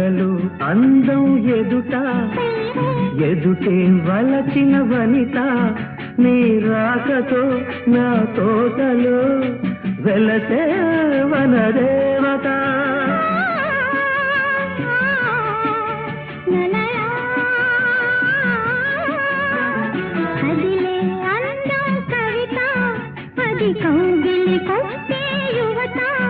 ధరలు అందం ఎదుట. ఎదుటే వలచిన వనిత. నీ రాకతో నా తోటలు వెలసే వనదేవత. కౌగిలి యువత.